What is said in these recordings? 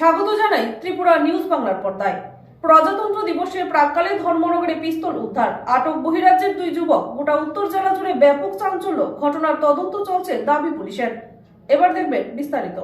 জানাই ত্রিপুরা নিউজ বাংলার পর্দায়। প্রজাতন্ত্র দিবসের প্রাককালে ধর্মনগরে পিস্তল উদ্ধার। আটক বহিরাজ্যের দুই যুবক গোটা উত্তর জেলা জুড়ে ব্যাপক চাঞ্চল্য। ঘটনার তদন্ত চলছে দাবি পুলিশের। এবার দেখবেন বিস্তারিত।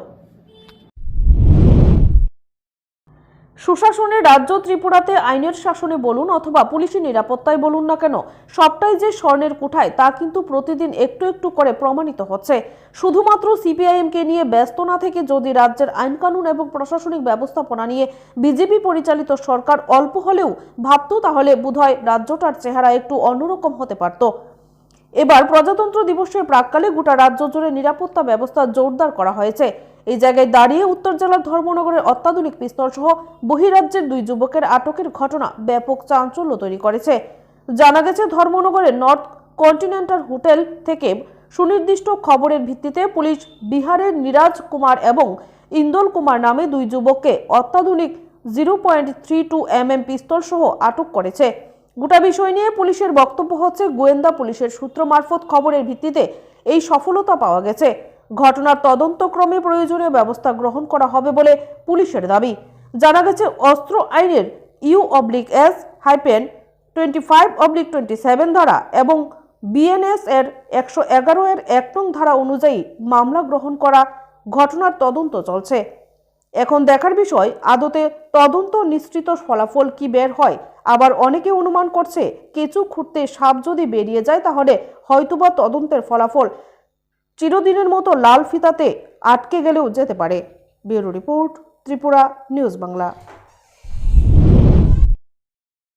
সুশাসনের রাজ্য ত্রিপুরাতে আইনের শাসনে বলুন অথবা পুলিশি নিরাপত্তায় বলুন না কেন, সবটাই যে স্বর্ণের কোঠায় তা কিন্তু প্রতিদিন একটু একটু করে প্রমাণিত হচ্ছে। শুধুমাত্র সিপিআইএমকে নিয়ে ব্যস্ত না থেকে যদি রাজ্যের আইনকানুন এবং প্রশাসনিক ব্যবস্থাপনা নিয়ে বিজেপি পরিচালিত সরকার অল্প হলেও ভাবত, তাহলে বোধহয় রাজ্যটার চেহারা একটু অন্যরকম হতে পারত। এবার প্রজাতন্ত্র দিবসের প্রাককালে গোটা রাজ্য জুড়ে নিরাপত্তা ব্যবস্থা জোরদার করা হয়েছে। এই জায়গায় দাঁড়িয়ে উত্তর জেলার ধর্মনগরের অত্যাধুনিক পিস্তল সহ বহিরাজ্যের দুই যুবকের আটকের ঘটনা ব্যাপক চাঞ্চল্য তৈরি করেছে। জানা গেছে, ধর্মনগরের নর্থ কন্টিনেন্টাল হোটেল থেকে সুনির্দিষ্ট খবরের ভিত্তিতে পুলিশ বিহারের নিরাজ কুমার এবং ইন্দোল কুমার নামে দুই যুবককে অত্যাধুনিক zero point three two M M pistol সহ আটক করেছে। গোটা বিষয় নিয়ে পুলিশের বক্তব্য হচ্ছে গোয়েন্দা পুলিশের সূত্র মারফত খবরের ভিত্তিতে এই সফলতা পাওয়া গেছে। ঘটনার তদন্তক্রমে প্রয়োজনীয় ব্যবস্থা গ্রহণ করা হবে বলে পুলিশের দাবি। জানা গেছে, অস্ত্র আইনের U oblique S hyphen twenty five oblique twenty seven ধারা এবং বিএনএস এর একশো এগারো এর এক নং ধারা অনুযায়ী মামলা গ্রহণ করা ঘটনার তদন্ত চলছে। এখন দেখার বিষয়, আদতে তদন্ত নিশ্চিত ফলাফল কি বের হয়? আবার অনেকে অনুমান করছে, কেঁচু খুঁড়তে সাপ যদি বেরিয়ে যায় তাহলে হয়তোবা তদন্তের ফলাফল চিরদিনের মতো লাল ফিতাতে আটকে গেলেও যেতে পারে। Bureau report, Tripura news Bangla.